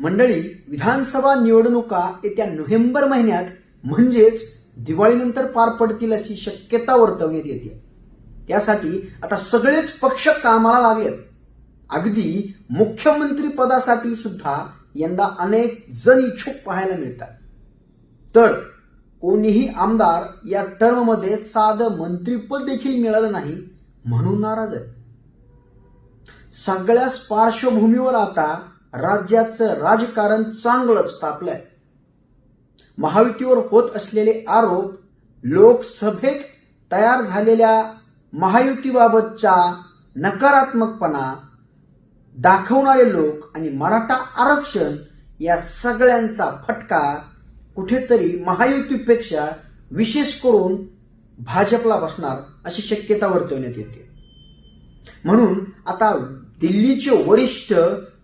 मंडळी विधानसभा निवडणुका येत्या नोव्हेंबर महिन्यात म्हणजेच दिवाळीनंतर पार पडतील अशी शक्यता वर्तवण्यात येते. त्यासाठी आता सगळेच पक्ष कामाला लागलेत. अगदी मुख्यमंत्री पदासाठी सुद्धा यंदा अनेक जण इच्छुक पाहायला मिळतात. तर कोणीही आमदार या टर्ममध्ये साधं मंत्रीपद देखील मिळालं नाही म्हणून नाराज आहे सगळ्याच पार्श्वभूमीवर आता राज्याचं राजकारण चांगलंच तापलंय. महायुतीवर होत असलेले आरोप लोकसभेत तयार झालेल्या महायुतीबाबतचा नकारात्मकपणा दाखवणारे लोक आणि मराठा आरक्षण या सगळ्यांचा फटका कुठेतरी महायुतीपेक्षा विशेष करून भाजपला बसणार अशी शक्यता वर्तवण्यात येते. म्हणून आता दिल्लीचे वरिष्ठ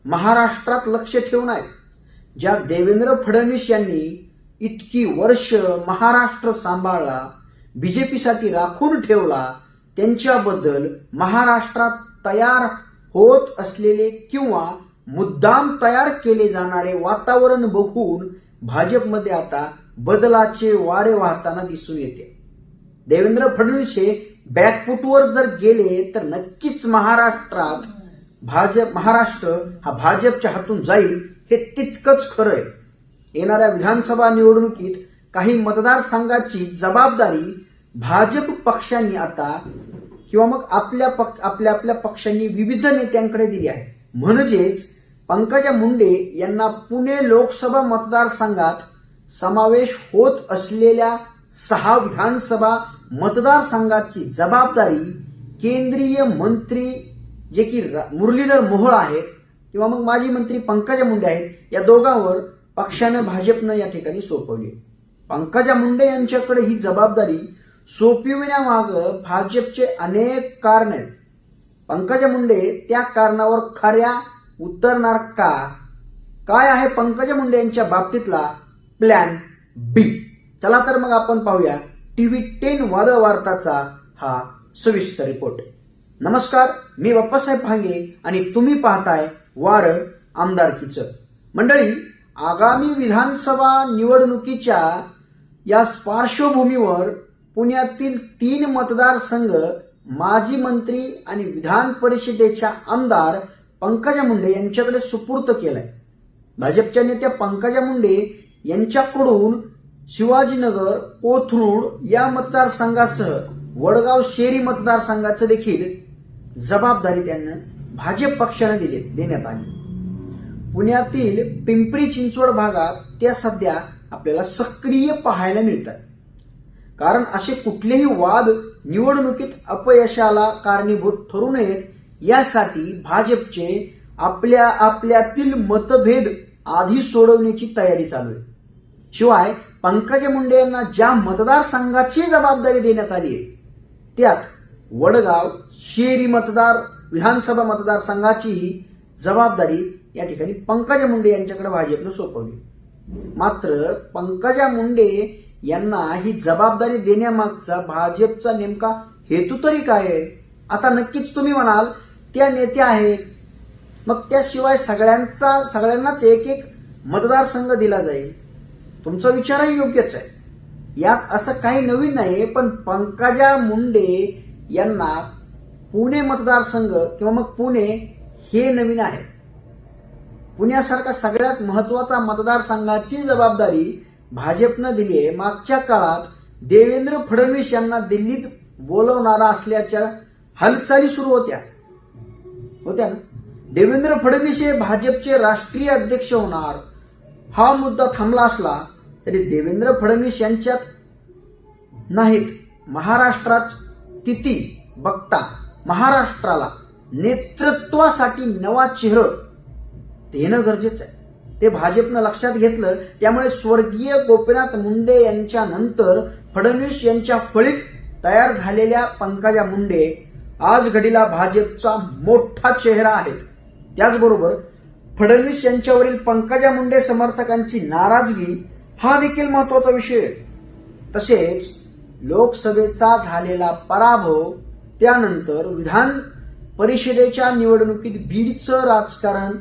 महाराष्ट्रात लक्ष ठेवून आहेत ज्या देवेंद्र फडणवीस यांनी इतकी वर्ष महाराष्ट्र सांभाळला बीजेपीसाठी राखून ठेवला त्यांच्याबद्दल महाराष्ट्रात तयार होत असलेले किंवा मुद्दाम तयार केले जाणारे वातावरण बघून भाजपमध्ये आता बदलाचे वारे वाहताना दिसून येते. देवेंद्र फडणवीस हे बॅकफुटवर जर गेले तर नक्कीच महाराष्ट्रात भाजप महाराष्ट्र हा भाजपच्या हातून जाईल हे तितकंच खरं आहे. येणाऱ्या विधानसभा निवडणुकीत काही मतदारसंघाची जबाबदारी भाजप पक्षांनी आता किंवा मग आपल्या पक आपल्या आपल्या पक्षांनी विविध नेत्यांकडे दिली आहे. म्हणजेच पंकजा मुंडे यांना पुणे लोकसभा मतदारसंघात समावेश होत असलेल्या सहा विधानसभा मतदारसंघाची जबाबदारी केंद्रीय मंत्री जे की मुरलीधर मोहोळ आहेत किंवा मग माजी मंत्री पंकजा मुंडे आहेत या दोघांवर पक्षानं भाजपनं या ठिकाणी सोपवली. पंकजा मुंडे यांच्याकडे ही जबाबदारी सोपविण्यामागं भाजपचे अनेक कारण आहेत. पंकजा मुंडे त्या कारणावर खऱ्या उतरणार का? काय आहे पंकजा मुंडे यांच्या बाबतीतला प्लॅन बी चला तर मग आपण पाहूया. टीव्ही टेन वादळ वार्ताचा हा सविस्तर रिपोर्ट नमस्कार मी बाप्पासाहेब भांगे आणि तुम्ही पाहताय वारं आमदारकीचं. मंडळी आगामी विधानसभा निवडणुकीच्या या पार्श्वभूमीवर पुण्यातील तीन मतदारसंघ माजी मंत्री आणि विधान परिषदेच्या आमदार पंकजा मुंडे यांच्याकडे सुपूर्त केलाय. भाजपच्या नेत्या पंकजा मुंडे यांच्याकडून शिवाजीनगर कोथरूड या मतदारसंघासह वडगाव शेरी मतदारसंघाचं देखील जबाबदारी त्यांना भाजप पक्षाने दिली देण्यात आली. पुण्यातील पिंपरी चिंचवड भागात त्या सध्या आपल्याला सक्रिय पाहायला मिळतात. कारण असे कुठलेही वाद निवडणुकीत अपयशाला कारणीभूत ठरू नयेत यासाठी भाजपचे आपल्या आपल्यातील मतभेद आधी सोडवण्याची तयारी चालू आहे. शिवाय पंकजा मुंडे यांना ज्या मतदारसंघाची जबाबदारी देण्यात आली आहे त्यात वडगाव शेरी मतदार विधानसभा मतदारसंघाचीही जबाबदारी या ठिकाणी पंकजा मुंडे यांच्याकडे भाजपनं सोपवली. मात्र पंकजा मुंडे यांना ही जबाबदारी देण्यामागचा भाजपचा नेमका हेतू तरी काय आहे? आता नक्कीच तुम्ही म्हणाल त्या नेत्या आहेत. मग त्याशिवाय सगळ्यांचा सगळ्यांनाच एक एक मतदारसंघ दिला जाईल. तुमचा विचारही योग्यच आहे. यात असं काही नवीन नाही पण पंकजा मुंडे यांना पुणे मतदारसंघ किंवा मग पुणे हे नवीन आहे. पुण्यासारखा सगळ्यात महत्त्वाचा मतदारसंघाची जबाबदारी भाजपनं दिली आहे. मागच्या काळात देवेंद्र फडणवीस यांना दिल्लीत बोलवणारा असल्याच्या हालचाली सुरू होत्या. होत्या ना? देवेंद्र फडणवीस हे भाजपचे राष्ट्रीय अध्यक्ष होणार. हा मुद्दा थांबला असला तरी देवेंद्र फडणवीस यांच्यात नाहीत. महाराष्ट्रात स्थिती बघता महाराष्ट्राला नेतृत्वासाठी नवा चेहरा. देणं गरजेचं आहे. ते भाजपनं लक्षात घेतलं त्यामुळे स्वर्गीय गोपीनाथ मुंडे यांच्या नंतर फडणवीस यांच्या फळीत तयार झालेल्या पंकजा मुंडे आज घडीला भाजपचा मोठा चेहरा आहेत. त्याचबरोबर फडणवीस यांच्यावरील पंकजा मुंडे समर्थकांची नाराजगी हा देखील महत्त्वाचा विषय आहे. तसेच लोकसभेचा झालेला पराभव त्यानंतर विधान परिषदेच्या निवडणुकीत बीडचं राजकारण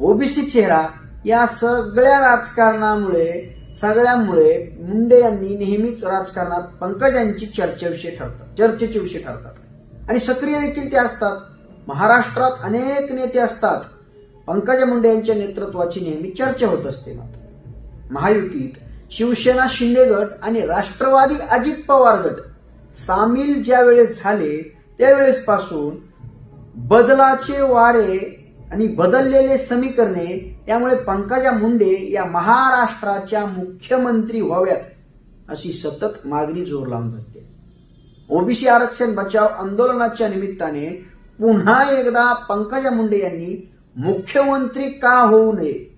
ओबीसी चेहरा या सगळ्या राजकारणामुळे सगळ्यामुळे मुंडे यांनी नेहमीच राजकारणात पंकजांची चर्चेविषयी ठरतात चर्चेचे विषय ठरतात आणि सक्रिय देखील ते असतात. महाराष्ट्रात अनेक नेते असतात. पंकजा मुंडे यांच्या नेतृत्वाची नेहमी चर्चा होत असते मात्र. महायुतीत शिवसेना शिंदे गट आणि राष्ट्रवादी अजित पवार गट सामील ज्या वेळेस झाले त्यावेळेस पासून बदलाचे वारे आणि बदललेले समीकरणे त्यामुळे पंकजा मुंडे या महाराष्ट्राच्या मुख्यमंत्री व्हाव्यात अशी सतत मागणी जोर लावून जाते ओबीसी आरक्षण बचाव आंदोलनाच्या निमित्ताने पुन्हा एकदा पंकजा मुंडे यांनी मुख्यमंत्री का होऊ नये?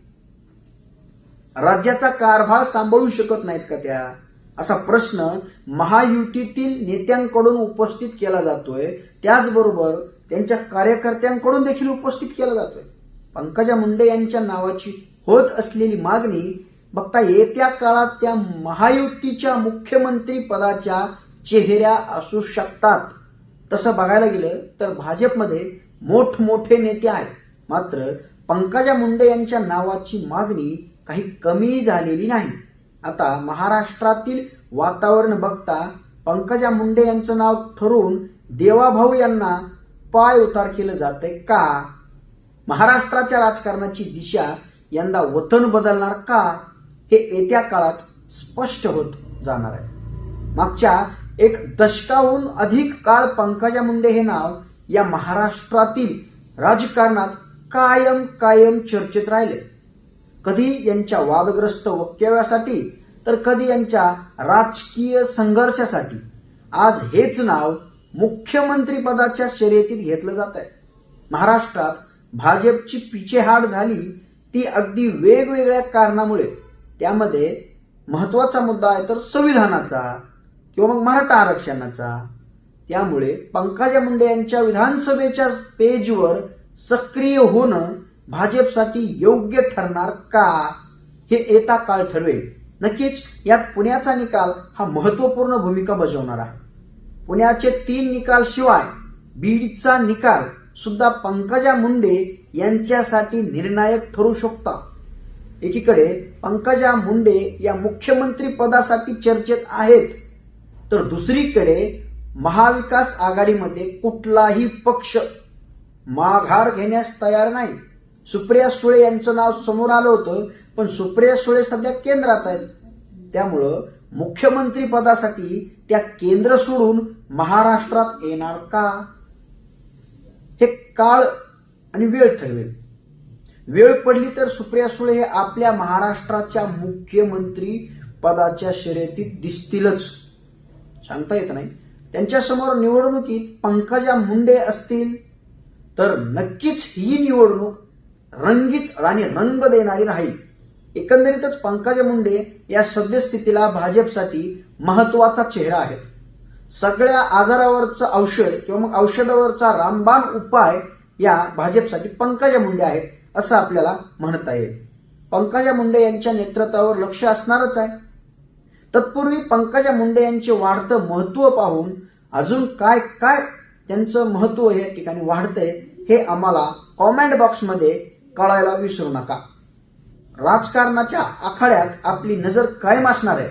राज्याचा कारभार सांभाळू शकत नाहीत का त्या? असा प्रश्न महायुतीतील नेत्यांकडून उपस्थित केला जातोय. त्याचबरोबर त्यांच्या कार्यकर्त्यांकडून देखील उपस्थित केला जातोय. पंकजा मुंडे यांच्या नावाची होत असलेली मागणी बघता येत्या काळात त्या महायुतीच्या मुख्यमंत्री पदाच्या चेहऱ्या असू शकतात. तसं बघायला गेलं तर भाजपमध्ये मोठमोठे नेते आहेत. मात्र पंकजा मुंडे यांच्या नावाची मागणी काही कमी झालेली नाही. आता महाराष्ट्रातील वातावरण बघता पंकजा मुंडे यांचं नाव ठरवून देवाभाऊ यांना पाय उतार केलं जातंय का? महाराष्ट्राच्या राजकारणाची दिशा यंदा वतन बदलणार का? हे येत्या काळात स्पष्ट होत जाणार आहे. मागच्या एक दशकाहून अधिक काळ पंकजा मुंडे हे नाव या महाराष्ट्रातील राजकारणात कायम कायम चर्चेत राहिले. कधी यांच्या वादग्रस्त वक्तव्यासाठी तर कधी यांच्या राजकीय संघर्षासाठी. आज हेच नाव मुख्यमंत्री पदाच्या शर्यतीत घेतलं जात आहे महाराष्ट्रात भाजपची पिछेहाट झाली ती अगदी वेगवेगळ्या कारणामुळे. त्यामध्ये महत्त्वाचा मुद्दा आहे तर संविधानाचा किंवा मग मराठा आरक्षणाचा. त्यामुळे पंकजा मुंडे यांच्या विधानसभेच्या पेजवर सक्रिय होणं भाजपसाठी योग्य ठरणार का हे येता काळ ठरवेल. नक्कीच यात पुण्याचा निकाल हा महत्त्वपूर्ण भूमिका बजावणार आहे. पुण्याचे तीन निकाल शिवाय बीडचा निकाल सुद्धा पंकजा मुंडे यांच्यासाठी निर्णायक ठरू शकतात. एकीकडे पंकजा मुंडे या मुख्यमंत्री पदासाठी चर्चेत आहेत तर दुसरीकडे महाविकास आघाडीमध्ये कुठलाही पक्ष माघार घेण्यास तयार नाही. सुप्रिया सुळे यांचं नाव समोर आलं होतं पण सुप्रिया सुळे सध्या केंद्रात आहेत. त्यामुळं मुख्यमंत्री पदासाठी त्या केंद्र सोडून महाराष्ट्रात येणार का? हे काळ आणि वेळ ठरवेल. वेळ पडली तर सुप्रिया सुळे हे आपल्या महाराष्ट्राच्या मुख्यमंत्री पदाच्या शर्यतीत दिसतीलच. सांगता येत नाही. त्यांच्यासमोर निवडणुकीत पंकजा मुंडे असतील तर नक्कीच ही निवडणूक रंगीत आणि रंग देणारी राहील. एकंदरीतच पंकजा मुंडे या सद्यस्थितीला भाजपसाठी महत्त्वाचा चेहरा आहेत. सगळ्या आजारावरचं औषध किंवा मग औषधावरचा रामबाण उपाय या भाजपसाठी पंकजा मुंडे आहेत असं आपल्याला म्हणता येईल. पंकजा मुंडे यांच्या नेतृत्वावर लक्ष असणारच आहे. तत्पूर्वी पंकजा मुंडे यांचे वाढतं महत्त्व पाहून अजून काय काय त्यांचं महत्त्व या ठिकाणी वाढतंय हे आम्हाला कॉमेंट बॉक्समध्ये कळायला विसरू नका. राजकारणाच्या आखाड्यात आपली नजर कायम असणार आहे.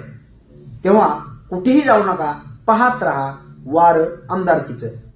तेव्हा कुठेही जाऊ नका. पाहत रहा वार आमदारकीचं.